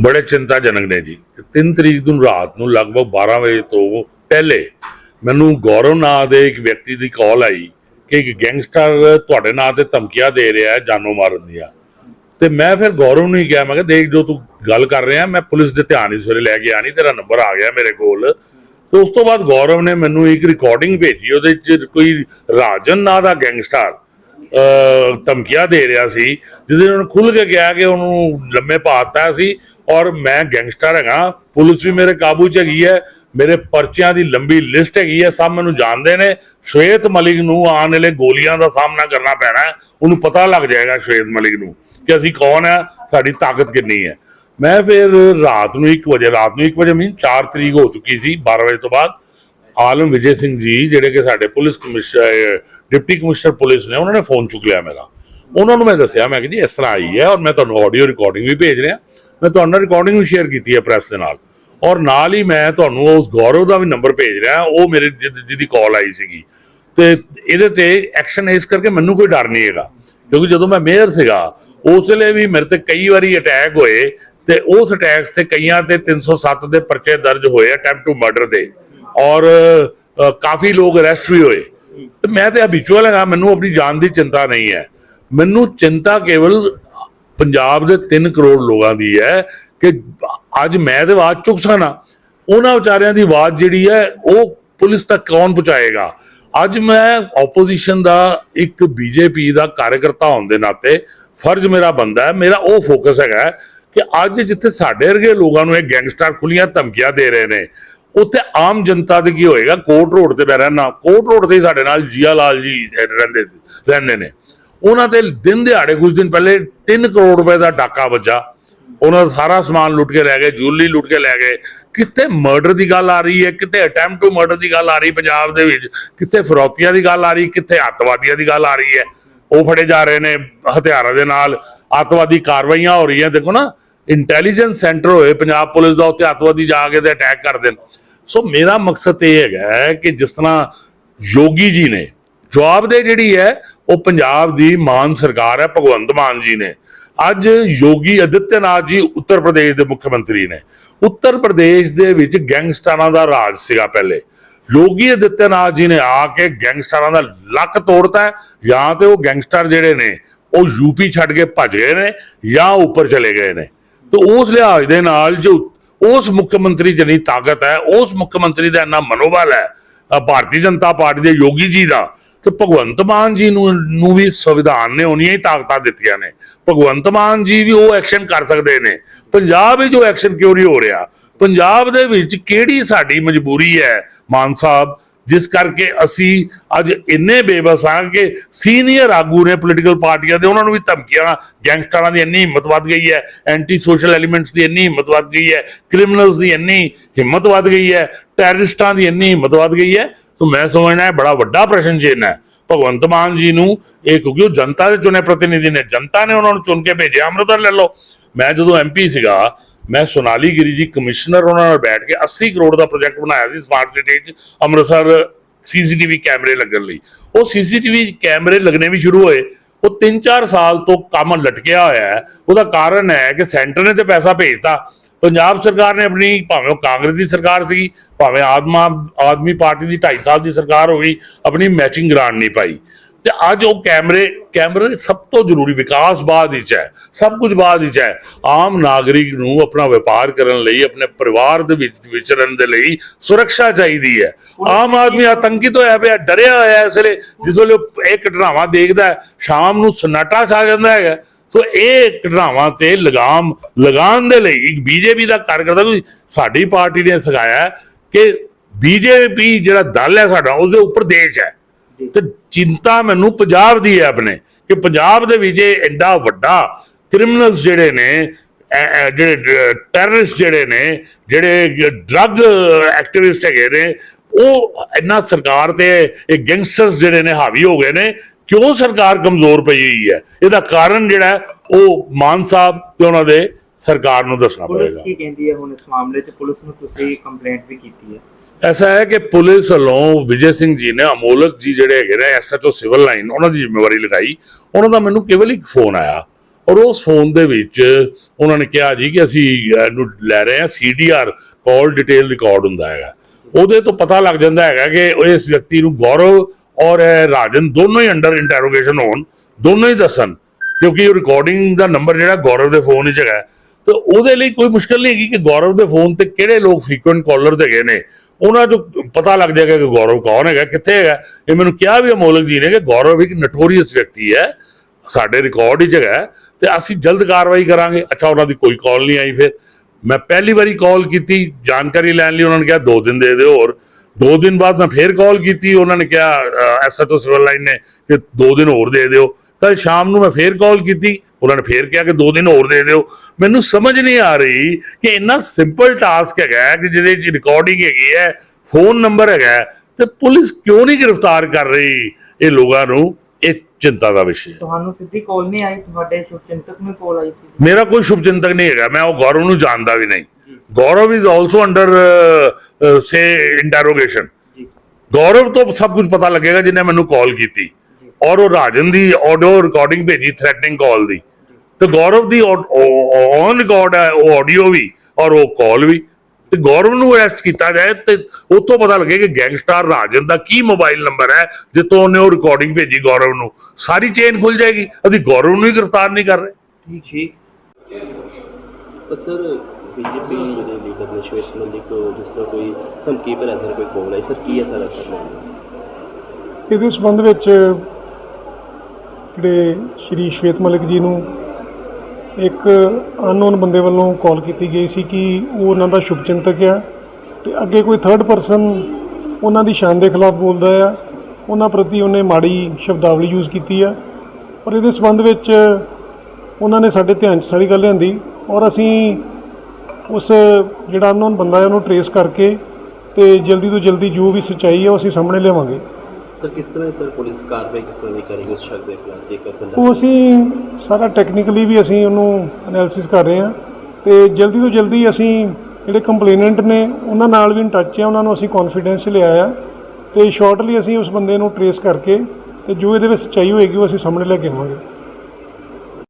ਬੜੇ ਚਿੰਤਾਜਨਕ ਨੇ ਜੀ। 3 ਤਰੀਕ ਨੂੰ ਰਾਤ ਨੂੰ ਲਗਭਗ 12 ਵਜੇ ਤੋਂ ਪਹਿਲੇ ਮੈਨੂੰ ਗੌਰਵ ਨਾਂ ਦੇ ਇੱਕ ਵਿਅਕਤੀ ਦੀ ਕਾਲ ਆਈ ਕਿ ਇੱਕ ਗੈਂਗਸਟਰ ਤੁਹਾਡੇ ਨਾਂ ਤੇ ਧਮਕੀਆਂ ਦੇ ਰਿਹਾ ਹੈ ਜਾਨੋਂ ਮਾਰਨ ਦੀਆਂ। ਤੇ ਮੈਂ ਫਿਰ ਗੌਰਵ ਨੂੰ ਹੀ ਕਿਹਾ, ਮੈਂ ਕਿਹਾ, ਦੇਖ ਜੋ ਤੂੰ ਗੱਲ ਕਰ ਰਿਹਾ, ਮੈਂ ਪੁਲਿਸ ਦੇ ਧਿਆਨ ਇਸ ਵੇਲੇ ਲੈ ਕੇ ਆਣੀ ਤੇਰਾ ਨੰਬਰ ਆ ਗਿਆ ਮੇਰੇ ਕੋਲ। ਤੇ ਉਸ ਤੋਂ ਬਾਅਦ ਗੌਰਵ ਨੇ ਮੈਨੂੰ ਇੱਕ ਰਿਕਾਰਡਿੰਗ ਭੇਜੀ, ਉਹਦੇ ਚ ਕੋਈ ਰਾਜਨ ਨਾਂ ਦਾ ਗੈਂਗਸਟਰ ਧਮਕੀਆਂ ਦੇ ਰਿਹਾ ਸੀ, ਜਿਹਦੇ ਨਾਲ ਖੁੱਲ ਕੇ ਕਿਹਾ ਕਿ ਉਹਨੂੰ ਲੰਮੇ ਪਾਤਾ ਸੀ। ਔਰ ਮੈਂ ਗੈਂਗਸਟਰ ਹੈਗਾ, ਪੁਲਿਸ ਵੀ ਮੇਰੇ ਕਾਬੂ 'ਚ ਹੈਗੀ ਹੈ, ਮੇਰੇ ਪਰਚਿਆਂ ਦੀ ਲੰਬੀ ਲਿਸਟ ਹੈਗੀ ਹੈ, ਸਭ ਮੈਨੂੰ ਜਾਣਦੇ ਨੇ। ਸ਼ਵੇਤ ਮਲਿਕ ਨੂੰ ਆਉਣ ਵਾਲੇ ਗੋਲੀਆਂ ਦਾ ਸਾਹਮਣਾ ਕਰਨਾ ਪੈਣਾ ਉਹਨੂੰ ਪਤਾ ਲੱਗ ਜਾਏਗਾ ਸ਼ਵੇਤ ਮਲਿਕ ਨੂੰ ਕਿ ਅਸੀਂ ਕੌਣ ਹੈ, ਸਾਡੀ ਤਾਕਤ ਕਿੰਨੀ ਹੈ। ਮੈਂ ਫਿਰ ਰਾਤ ਨੂੰ 1 ਵਜੇ, ਰਾਤ ਨੂੰ 1 ਵਜੇ ਮੀਨ 4 ਤਰੀਕ ਹੋ ਚੁੱਕੀ ਸੀ 12 ਵਜੇ ਤੋਂ ਬਾਅਦ, ਆਲਮ ਵਿਜੇ ਸਿੰਘ ਜੀ, ਜਿਹੜੇ ਕਿ ਸਾਡੇ police commissioner deputy commissioner police ਨੇ, ਉਹਨਾਂ ਨੇ ਫੋਨ ਚੁੱਕ ਲਿਆ ਮੇਰਾ। ਉਹਨਾਂ ਨੂੰ ਮੈਂ ਦੱਸਿਆ, ਮੈਂ ਕਿ ਜੀ, ਇਸ ਤਰ੍ਹਾਂ ਆਈ ਹੈ ਔਰ ਮੈਂ ਤੁਹਾਨੂੰ ਆਡੀਓ ਰਿਕਾਰਡਿੰਗ ਵੀ ਭੇਜ ਰਿਹਾ। ਮੈਂ ਤੁਹਾਨੂੰ ਰਿਕਾਰਡਿੰਗ ਵੀ ਸ਼ੇਅਰ ਕੀਤੀ ਹੈ ਪ੍ਰੈਸ ਦੇ ਨਾਲ। ਔਰ ਨਾਲ ਹੀ ਮੈਂ ਤੁਹਾਨੂੰ ਉਸ ਗੌਰਵ ਦਾ ਵੀ ਨੰਬਰ ਭੇਜ ਰਿਹਾ, ਉਹ ਮੇਰੇ ਜਿਹਦੀ ਕਾਲ ਆਈ ਸੀਗੀ। ਤੇ ਇਹਦੇ ਤੇ ਐਕਸ਼ਨ ਇਸ ਕਰਕੇ ਮੈਨੂੰ ਕੋਈ ਡਰ ਨਹੀਂ ਹੈਗਾ, ਕਿਉਂਕਿ ਜਦੋਂ ਮੈਂ ਮੇਅਰ ਸੀਗਾ, ਉਸ ਵੇਲੇ ਵੀ ਮੇਰੇ ਤੇ ਕਈ ਵਾਰੀ ਅਟੈਕ ਹੋਏ ਤੇ ਉਸ ਅਟੈਕਸ ਤੇ ਕਈਆਂ ਤੇ 307 ਦੇ ਪਰਚੇ ਦਰਜ ਹੋਏ ਅਟੈਂਪਟ ਟੂ ਮਰਡਰ ਦੇ। ਔਰ ਕਾਫੀ ਲੋਕ ਅਰੈਸਟ ਵੀ ਹੋਏ। ਤੇ ਮੈਂ ਤੇ ਹਬੀਚੁਅਲ ਹੈਗਾ, ਮੈਨੂੰ ਆਪਣੀ ਜਾਨ ਦੀ ਚਿੰਤਾ ਨਹੀਂ ਹੈ। ਮੈਨੂੰ ਚਿੰਤਾ ਕੇਵਲ ਪੰਜਾਬ ਦੇ 3 ਕਰੋੜ ਲੋਕਾਂ ਦੀ ਹੈ ਕਿ ਅੱਜ ਮੈਂ ਤੇ ਆਵਾਜ਼ ਚੁੱਕ ਸਕਣਾ ਉਹਨਾਂ ਵਿਚਾਰਿਆਂ ਦੀ ਆਵਾਜ਼ ਜਿਹੜੀ ਹੈ, ਉਹ ਪੁਲਿਸ ਤੱਕ ਕੌਣ ਪਹੁੰਚਾਏਗਾ? ਅੱਜ ਮੈਂ ਆਪੋਜੀਸ਼ਨ ਦਾ ਇੱਕ ਬੀਜੇਪੀ ਦਾ ਕਾਰਜਕਰਤਾ ਹੋਣ ਦੇ ਨਾਤੇ ਫਰਜ਼ ਮੇਰਾ ਬੰਦਾ ਹੈ, ਮੇਰਾ ਉਹ ਫੋਕਸ ਹੈਗਾ ਕਿ ਅੱਜ ਜਿੱਥੇ ਸਾਡੇ ਵਰਗੇ ਲੋਕਾਂ ਨੂੰ ਇਹ ਗੈਂਗਸਟਰ ਖੁੱਲੀਆਂ ਧਮਕੀਆਂ ਦੇ ਰਹੇ ਨੇ, ਉੱਥੇ ਆਮ ਜਨਤਾ ਦੇ ਕੀ ਹੋਏਗਾ? ਕੋਟ ਰੋਡ ਤੇ ਮੈਂ ਰਹਿਣਾ ਕੋਟ ਰੋਡ ਤੇ ਸਾਡੇ ਨਾਲ ਜੀਆ ਲਾਲ ਜੀ ਰਹਿੰਦੇ ਸੀ, ਰਹਿੰਦੇ ਨੇ। ਉਹਨਾਂ ਤੇ ਦਿਨ ਦਿਹਾੜੇ ਕੁਝ ਦਿਨ ਪਹਿਲੇ 3 ਕਰੋੜ ਰੁਪਏ ਦਾ ਡਾਕਾ ਵੱਜਾ। ਉਹਨਾਂ ਦਾ ਸਾਰਾ ਸਮਾਨ ਲੁੱਟ ਕੇ ਲੈ ਗਏ ਜੁਐਲਰੀ ਲੁੱਟ ਕੇ ਲੈ ਗਏ। ਕਿਤੇ ਮਰਡਰ ਦੀ ਗੱਲ ਆ ਰਹੀ ਹੈ ਕਿਤੇ ਅਟੈਂਪਟ ਟੂ ਮਰਡਰ ਦੀ ਗੱਲ ਆ ਰਹੀ ਪੰਜਾਬ ਦੇ ਵਿੱਚ ਕਿਤੇ ਫਰੌਤੀਆਂ ਦੀ ਗੱਲ ਆ ਰਹੀ ਕਿਤੇ ਅੱਤਵਾਦੀਆਂ ਦੀ ਗੱਲ ਆ ਰਹੀ ਹੈ। ਉਹ ਫੜੇ ਜਾ ਰਹੇ ਨੇ ਹਥਿਆਰਾਂ ਦੇ ਨਾਲ। ਅੱਤਵਾਦੀ ਕਾਰਵਾਈਆਂ ਹੋ ਰਹੀਆਂ, ਦੇਖੋ ਨਾ ਇੰਟੈਲੀਜੈਂਸ ਸੈਂਟਰ ਹੋਏ, ਪੰਜਾਬ ਪੁਲਿਸ ਦਾ ਉੱਤੇ ਅੱਤਵਾਦੀ ਜਾ ਕੇ ਤੇ ਅਟੈਕ ਕਰ ਦੇਣ। ਸੋ ਮੇਰਾ ਮਕਸਦ ਇਹ ਹੈਗਾ ਕਿ ਜਿਸ ਤਰ੍ਹਾਂ ਯੋਗੀ ਜੀ ਨੇ ਜਵਾਬਦੇ ਜਿਹੜੀ ਹੈ ਉਹ ਪੰਜਾਬ ਦੀ ਮਾਨ ਸਰਕਾਰ ਹੈ, ਭਗਵੰਤ ਮਾਨ ਜੀ ਨੇ। ਅੱਜ ਯੋਗੀ ਆਦਿੱਤਿਆਨਾਥ ਜੀ ਉੱਤਰ ਪ੍ਰਦੇਸ਼ ਦੇ ਮੁੱਖ ਮੰਤਰੀ ਨੇ। ਉੱਤਰ ਪ੍ਰਦੇਸ਼ ਦੇ ਵਿੱਚ ਗੈਂਗਸਟਰਾਂ ਦਾ ਰਾਜ ਸੀਗਾ ਪਹਿਲੇ। ਯੋਗੀ ਆਦਿੱਤਿਆਨਾਥ ਜੀ ਨੇ ਆ ਕੇ ਗੈਂਗਸਟਰਾਂ ਦਾ ਲੱਕ ਤੋੜਤਾ ਜਾਂ ਤੇ ਉਹ ਗੈਂਗਸਟਰ ਜਿਹੜੇ ਨੇ, ਉਹ ਯੂਪੀ ਛੱਡ ਕੇ ਭੱਜ ਗਏ ਨੇ, ਜਾਂ ਉੱਪਰ ਚਲੇ ਗਏ ਨੇ। ਤੇ ਉਸ ਲਿਹਾਜ਼ ਦੇ ਨਾਲ ਜੋ ਉਸ ਮੁੱਖ ਮੰਤਰੀ ਜਨੀ ਤਾਕਤ ਹੈ, ਉਸ ਮੁੱਖ ਮੰਤਰੀ ਦਾ ਇੰਨਾ ਮਨੋਬਲ ਹੈ ਭਾਰਤੀ ਜਨਤਾ ਪਾਰਟੀ ਦੇ ਯੋਗੀ ਜੀ ਦਾ ਤੇ ਭਗਵੰਤ ਮਾਨ ਜੀ ਨੂੰ ਨੂੰ ਵੀ ਸੰਵਿਧਾਨ ਨੇ ਉਨੀਆਂ ਹੀ ਤਾਕਤਾਂ ਦਿੱਤੀਆਂ ਨੇ। ਭਗਵੰਤ ਮਾਨ ਜੀ ਵੀ ਉਹ ਐਕਸ਼ਨ ਕਰ ਸਕਦੇ ਨੇ। ਪੰਜਾਬ ਵਿੱਚ ਜੋ ਐਕਸ਼ਨ ਕਿਉਂ ਨਹੀਂ ਹੋ ਰਿਹਾ? ਪੰਜਾਬ ਦੇ ਵਿੱਚ ਕਿਹੜੀ ਸਾਡੀ ਮਜਬੂਰੀ ਹੈ, ਮਾਨ ਸਾਹਿਬ? ਜਿਸ ਕਰਕੇ ਅਸੀਂ ਅੱਜ ਇੰਨੇ ਬੇਬਸ ਹਾਂ ਕਿ ਸੀਨੀਅਰ ਆਗੂ ਨੇ ਪੋਲੀਟੀਕਲ ਪਾਰਟੀਆਂ ਦੇ, ਉਹਨਾਂ ਨੂੰ ਵੀ ਧਮਕੀਆਂ ਗੈਂਗਸਟਰਾਂ ਦੀ ਇੰਨੀ ਹਿੰਮਤ ਵੱਧ ਗਈ ਹੈ ਐਂਟੀ ਸੋਸ਼ਲ ਐਲੀਮੈਂਟਸ ਦੀ ਇੰਨੀ ਹਿੰਮਤ ਵੱਧ ਗਈ ਹੈ ਕ੍ਰਿਮੀਨਲਸ ਦੀ ਇੰਨੀ ਹਿੰਮਤ ਵੱਧ ਗਈ ਹੈ ਟੈਰਰਿਸਟਾਂ ਦੀ ਇੰਨੀ ਹਿੰਮਤ ਵੱਧ ਗਈ ਹੈ। ਸੋ ਮੈਂ ਸਮਝਣਾ ਹੈ, ਬੜਾ ਵੱਡਾ ਪ੍ਰਸ਼ਨ ਚਿੰਨ੍ਹ ਹੈ। ਭਗਵੰਤ ਮਾਨ ਜੀ ਨੂੰ ਇਹ ਕਿਉਂਕਿ ਉਹ ਜਨਤਾ ਦੇ ਚੁਣੇ ਪ੍ਰਤੀਨਿਧੀ ਨੇ, ਜਨਤਾ ਨੇ ਉਹਨਾਂ ਨੂੰ ਚੁਣ ਕੇ ਭੇਜਿਆ, ਅੰਮ੍ਰਿਤਸਰ ਲੈ ਲਓ। ਮੈਂ ਜਦੋਂ ਐਮਪੀ ਸੀਗਾ, ਮੈਂ ਸੋਨਾਲੀ ਗਿਰੀ ਜੀ ਕਮਿਸ਼ਨਰ ਉਹਨਾਂ ਨਾਲ ਬੈਠ ਕੇ 80 ਕਰੋੜ ਦਾ ਪ੍ਰੋਜੈਕਟ ਬਣਾਇਆ ਸੀ ਸਮਾਰਟ ਸਿਟੀ 'ਚ, ਅੰਮ੍ਰਿਤਸਰ ਸੀਸੀਟੀਵੀ ਕੈਮਰੇ ਲੱਗਣ ਲਈ। ਉਹ ਸੀਸੀਟੀਵੀ ਕੈਮਰੇ ਲੱਗਣੇ ਵੀ ਸ਼ੁਰੂ ਹੋਏ, ਉਹ 3-4 ਸਾਲ ਤੋਂ ਕੰਮ ਲਟਕਿਆ ਹੋਇਆ ਹੈ। ਉਹਦਾ ਕਾਰਨ ਹੈ ਕਿ ਸੈਂਟਰ ਨੇ ਤੇ ਪੈਸਾ ਭੇਜਤਾ। ਪੰਜਾਬ ਸਰਕਾਰ ਨੇ ਆਪਣੀ ਭਾਵੇਂ ਉਹ ਕਾਂਗਰਸ ਦੀ ਸਰਕਾਰ ਸੀ ਭਾਵੇਂ ਆਦਮਾ ਆਦਮੀ ਪਾਰਟੀ ਦੀ 2.5 ਸਾਲ ਦੀ ਸਰਕਾਰ ਹੋ ਗਈ ਆਪਣੀ ਮੈਚਿੰਗ ਗ੍ਰਾਂਟ ਨਹੀਂ ਪਾਈ। ਤੇ ਅੱਜ ਉਹ ਕੈਮਰੇ ਕੈਮਰੇ ਸਭ ਤੋਂ ਜ਼ਰੂਰੀ ਵਿਕਾਸ ਬਾਅਦ ਵਿੱਚ ਹੈ ਸਭ ਕੁਝ ਬਾਅਦ ਵਿੱਚ ਹੈ। ਆਮ ਨਾਗਰਿਕ ਨੂੰ ਆਪਣਾ ਵਪਾਰ ਕਰਨ ਲਈ ਆਪਣੇ ਪਰਿਵਾਰ ਦੇ ਵਿੱਚ ਵਿਚਰਨ ਦੇ ਲਈ ਸੁਰੱਖਿਆ ਚਾਹੀਦੀ ਹੈ। ਆਮ ਆਦਮੀ ਆਤੰਕਿਤ ਹੋਇਆ ਪਿਆ ਡਰਿਆ ਹੋਇਆ ਇਸ ਵੇਲੇ ਜਿਸ ਵੇਲੇ ਉਹ ਇਹ ਘਟਨਾਵਾਂ ਦੇਖਦਾ ਹੈ, ਸ਼ਾਮ ਨੂੰ ਸਨਾਟਾ ਛਾ ਜਾਂਦਾ ਹੈਗਾ। ਸੋ ਇਹ ਘਟਨਾਵਾਂ ਤੇ ਲਗਾਮ ਲਗਾਉਣ ਦੇ ਲਈ ਇੱਕ ਬੀਜੇਪੀ ਦਾ ਕਾਰਜਕਰਤਾ ਕੋਈ ਸਾਡੀ ਪਾਰਟੀ ਨੇ ਸਿਖਾਇਆ ਕਿ ਬੀਜੇਪੀ ਜਿਹੜਾ ਦਲ ਹੈ ਸਾਡਾ ਉਹਦੇ ਉੱਪਰ ਦੇਸ਼ ਹੈ। ਤੇ ਚਿੰਤਾ ਮੈਨੂੰ ਪੰਜਾਬ ਦੀ ਹੈ ਆਪਣੇ ਕਿ ਪੰਜਾਬ ਦੇ ਵਿੱਚ ਐਡਾ ਵੱਡਾ ਕ੍ਰਿਮੀਨਲਸ ਜਿਹੜੇ ਨੇ ਜਿਹੜੇ ਟੈਰਰਿਸਟ ਜਿਹੜੇ ਨੇ ਜਿਹੜੇ ਡਰੱਗ ਐਕਟਿਵਿਸਟ ਹੈਗੇ ਨੇ ਉਹ ਇੰਨਾ ਸਰਕਾਰ ਤੇ ਇਹ ਗੈਂਗਸਟਰਸ ਜਿਹੜੇ ਨੇ ਹਾਵੀ ਹੋ ਗਏ ਨੇ ਕਿਉਂ ਸਰਕਾਰ ਕਮਜ਼ੋਰ ਪਈ ਹੋਈ ਹੈ? ਇਹਦਾ ਕਾਰਨ ਜਿਹੜਾ ਉਹ ਮਾਨ ਸਾਹਿਬ ਤੇ ਉਹਨਾਂ ਦੇ ਸਰਕਾਰ ਨੂੰ ਦੱਸਣਾ ਪੁਲਿਸ ਪੜੇਗਾ ਕੀ ਕਹਿੰਦੀ ਹੈ ਹੁਣ ਇਸ ਮਾਮਲੇ 'ਚ? ਪੁਲਿਸ ਨੂੰ ਤੁਸੀਂ ਕੰਪਲੇਂਟ ਵੀ ਕੀਤੀ ਹੈ। ਐਸਾ ਹੈ ਕਿ ਪੁਲਿਸ ਵੱਲੋਂ ਵਿਜੇ ਸਿੰਘ ਜੀ ਨੇ ਅਮੋਲਕ ਜੀ ਜਿਹੜੇ ਹੈਗੇ ਨੇ ਐਸਐਚਓ ਸਿਵਲ ਲਾਈਨ ਉਹਨਾਂ ਦੀ ਜ਼ਿੰਮੇਵਾਰੀ ਲਗਾਈ ਉਹਨਾਂ ਦਾ ਮੈਨੂੰ ਕੇਵਲ ਇੱਕ ਫੋਨ ਆਇਆ। ਔਰ ਉਸ ਫੋਨ ਦੇ ਵਿੱਚ ਉਹਨਾਂ ਨੇ ਕਿਹਾ ਜੀ ਕਿ ਅਸੀਂ ਇਹਨੂੰ ਲੈ ਰਹੇ ਹਾਂ। ਸੀਡੀਆਰ ਕਾਲ ਡਿਟੇਲ ਰਿਕਾਰਡ ਹੁੰਦਾ ਹੈਗਾ। ਉਹਦੇ ਤੋਂ ਪਤਾ ਲੱਗ ਜਾਂਦਾ ਹੈਗਾ ਕਿ ਇਸ ਵਿਅਕਤੀ ਨੂੰ ਗੌਰਵ ਔਰ ਇਹ ਰਾਜਨ ਦੋਨੋਂ ਹੀ ਅੰਡਰ ਇੰਟਰੋਗੇਸ਼ਨ ਹੋਣ, ਦੋਨੋਂ ਹੀ ਦੱਸਣ, ਕਿਉਂਕਿ ਉਹ ਰਿਕਾਰਡਿੰਗ ਦਾ ਨੰਬਰ ਜਿਹੜਾ ਗੌਰਵ ਦੇ ਫੋਨ ਵਿੱਚ ਹੈਗਾ ਹੈ। ਉਹਦੇ ਲਈ ਕੋਈ ਮੁਸ਼ਕਲ ਨਹੀਂ ਹੈਗੀ ਕਿ ਗੌਰਵ ਦੇ ਫੋਨ ਤੇ ਕਿਹੜੇ ਲੋਕ ਫ੍ਰੀਕੁਐਂਟ ਕਾਲਰਸ ਹੈਗੇ ਨੇ। ਉਹਨਾਂ ਤੋਂ ਪਤਾ ਲੱਗ ਜਾਏਗਾ ਕਿ ਗੌਰਵ ਕੌਣ ਹੈਗਾ, ਕਿੱਥੇ ਹੈਗਾ। ਇਹ ਮੈਨੂੰ ਕਿਹਾ ਵੀ ਅਮੋਲਕ ਜੀ ਨੇ ਕਿ ਗੌਰਵ ਇੱਕ ਨਟੋਰੀਅਸ ਵਿਅਕਤੀ ਹੈ, ਸਾਡੇ ਰਿਕਾਰਡ ਵਿੱਚ ਹੈਗਾ ਹੈ, ਤੇ ਅਸੀਂ ਜਲਦ ਕਾਰਵਾਈ ਕਰਾਂਗੇ। ਅੱਛਾ, ਉਹਨਾਂ ਦੀ ਕੋਈ ਕਾਲ ਨਹੀਂ ਆਈ ਫਿਰ। ਮੈਂ ਪਹਿਲੀ ਵਾਰੀ ਕਾਲ ਕੀਤੀ, ਜਾਣਕਾਰੀ ਲੈਣ ਲਈ ਉਹਨਾਂ ਨੇ ਕਿਹਾ, ਦੋ ਦਿਨ ਦੇ ਦਿਓ ਹੋਰ। ਦੋ ਦਿਨ ਬਾਅਦ ਮੈਂ ਫੇਰ ਕਾਲ ਕੀਤੀ ਉਹਨਾਂ ਨੇ ਕਿਹਾ ਐਸਐਚਓ ਸਿਵਲ ਲਾਈਨ ਨੇ ਕਿ ਦੋ ਦਿਨ ਹੋਰ ਦੇ ਦਿਓ। ਕੱਲ ਸ਼ਾਮ ਨੂੰ ਮੈਂ ਫੇਰ ਕਾਲ ਕੀਤੀ ਉਹਨਾਂ ਨੇ ਫੇਰ ਕਿਹਾ ਕਿ ਦੋ ਦਿਨ ਹੋਰ ਦੇ ਦਿਓ। ਮੈਨੂੰ ਸਮਝ ਨਹੀਂ ਆ ਰਹੀ ਕਿ ਇੰਨਾ ਸਿੰਪਲ ਟਾਸਕ ਹੈਗਾ ਕਿ ਜਿਹਦੇ ਚ ਰਿਕਾਰਡਿੰਗ ਹੈਗੀ ਹੈ ਫੋਨ ਨੰਬਰ ਹੈਗਾ ਤੇ ਪੁਲਿਸ ਕਿਉਂ ਨਹੀਂ ਗ੍ਰਿਫਤਾਰ ਕਰ ਰਹੀ ਇਹ ਲੋਕਾਂ ਨੂੰ? ਇਹ ਚਿੰਤਾ ਦਾ ਵਿਸ਼ੇ ਹੈ। ਤੁਹਾਨੂੰ ਸਿੱਧੀ ਕਾਲ ਨਹੀਂ ਆਈ? ਤੁਹਾਡੇ ਸ਼ੁਭਚਿੰਤਕ ਨੂੰ ਕਾਲ ਆਈ ਸੀ? ਮੇਰਾ ਕੋਈ ਸ਼ੁਭ ਚਿੰਤਕ ਨਹੀਂ ਹੈਗਾ ਮੈਂ ਉਹ ਗੌਰਵ ਨੂੰ ਜਾਣਦਾ ਵੀ ਨਹੀਂ। ਗੌਰਵ ਇਜ਼ ਆਲਸੋ ਅੰਡਰ ਸੇ ਇੰਟਰੋਗੇਸ਼ਨ ਗੌਰਵ ਤੋਂ ਸਭ ਕੁਝ ਪਤਾ ਲੱਗੇਗਾ ਜਿਹਨੇ ਮੈਨੂੰ ਕਾਲ ਕੀਤੀ ਔਰ ਉਹ ਰਾਜਨ ਦੀ ਆਡੀਓ ਰਿਕਾਰਡਿੰਗ ਭੇਜੀ ਥ੍ਰੈਟਨਿੰਗ ਕਾਲ ਦੀ ਤੇ ਗੌਰਵ ਦੀ ਔਨ ਰਿਕਾਰਡ ਹੈ ਉਹ ਆਡੀਓ ਵੀ ਔਰ ਉਹ ਕਾਲ ਵੀ ਤੇ ਗੌਰਵ ਨੂੰ ਅਰੈਸਟ ਕੀਤਾ ਜਾਏ ਤੇ ਉਹ ਤੋਂ ਪਤਾ ਲੱਗੇ ਕਿ ਗੈਂਗਸਟਰ ਰਾਜਨ ਦਾ ਕੀ ਮੋਬਾਈਲ ਨੰਬਰ ਹੈ ਜਿੱਥੋਂ ਉਹਨੇ ਉਹ ਰਿਕਾਰਡਿੰਗ ਭੇਜੀ ਗੌਰਵ ਨੂੰ ਸਾਰੀ ਚੇਨ ਖੁੱਲ ਜਾਏਗੀ ਅਸੀਂ ਗੌਰਵ ਨੂੰ ਹੀ ਗ੍ਰਿਫਤਾਰ ਨਹੀਂ ਕਰ ਰਹੇ ਠੀਕ ਠੀਕ ਪਰ ਸਰ ਬੀਜੇਪੀ ਜਿਹੜੇ ਲੀਡਰ ਨੇ, ਸ਼ਵੇਤ ਮਲਿਕ ਨੂੰ ਜਿਸ ਤਰ੍ਹਾਂ ਕੋਈ ਧਮਕੀ ਭਰਿਆ ਸਰ ਕੋਈ ਕੋਲ ਆਈ, ਸਰ, ਕੀ ਹੈ ਸਾਰਾ ਸਰ ਇਹਦੇ ਸੰਬੰਧ ਵਿੱਚ ਜਿਹੜੇ ਸ਼੍ਰੀ ਸ਼ਵੇਤ ਮਲਿਕ ਜੀ ਨੂੰ ਇੱਕ ਅਨਨੋਨ ਬੰਦੇ ਵੱਲੋਂ ਕਾਲ ਕੀਤੀ ਗਈ ਸੀ ਕਿ ਉਹ ਉਹਨਾਂ ਦਾ ਸ਼ੁਭਚਿੰਤਕ ਆ ਤੇ ਅੱਗੇ ਕੋਈ ਥਰਡ ਪਰਸਨ ਉਹਨਾਂ ਦੀ ਸ਼ਾਨ ਦੇ ਖਿਲਾਫ ਬੋਲਦਾ ਆ। ਉਹਨਾਂ ਪ੍ਰਤੀ ਉਹਨੇ ਮਾੜੀ ਸ਼ਬਦਾਵਲੀ ਯੂਜ਼ ਕੀਤੀ ਆ। ਔਰ ਇਹਦੇ ਸੰਬੰਧ ਵਿੱਚ ਉਹਨਾਂ ਨੇ ਸਾਡੇ ਧਿਆਨ 'ਚ ਸਾਰੀ ਗੱਲ ਲਿਆਂਦੀ ਔਰ ਅਸੀਂ ਉਸ ਜਿਹੜਾ ਅਨਨੋਨ ਬੰਦਾ ਹੈ ਉਹਨੂੰ ਟਰੇਸ ਕਰਕੇ ਤੇ ਜਲਦੀ ਤੋਂ ਜਲਦੀ ਜੋ ਵੀ ਸੱਚਾਈ ਹੈ ਉਹ ਅਸੀਂ ਸਾਹਮਣੇ ਲਿਆਵਾਂਗੇ। ਸਰ ਕਿਸ ਤਰ੍ਹਾਂ ਸਰ ਪੁਲਿਸ ਕਾਰਵਾਈ ਕਿਸ ਤਰ੍ਹਾਂ ਦੀ ਕਰੇਗੀ ਉਸ ਸ਼ਖਸ ਦੇ ਖਿਲਾਫ? ਜੇਕਰ ਉਹ ਬੰਦਾ ਅਸੀਂ ਸਾਰਾ ਟੈਕਨੀਕਲੀ ਵੀ ਅਸੀਂ ਉਹਨੂੰ ਐਨਾਲਿਸਿਸ ਕਰ ਰਹੇ ਹਾਂ ਤੇ ਜਲਦੀ ਤੋਂ ਜਲਦੀ ਅਸੀਂ ਜਿਹੜੇ ਕੰਪਲੇਨੈਂਟ ਨੇ ਉਹਨਾਂ ਨਾਲ ਵੀ ਇਨ ਟੱਚ ਆ ਉਹਨਾਂ ਨੂੰ ਅਸੀਂ ਕੌਨਫੀਡੈਂਸ ਲਿਆ ਆ ਤੇ ਸ਼ਾਰਟਲੀ ਅਸੀਂ ਉਸ ਬੰਦੇ ਨੂੰ ਟਰੇਸ ਕਰਕੇ ਤੇ ਜੋ ਇਹਦੇ ਵਿੱਚ ਸੱਚਾਈ ਹੋਏਗੀ ਉਹ ਅਸੀਂ ਸਾਹਮਣੇ ਲੈ ਕੇ ਆਵਾਂਗੇ।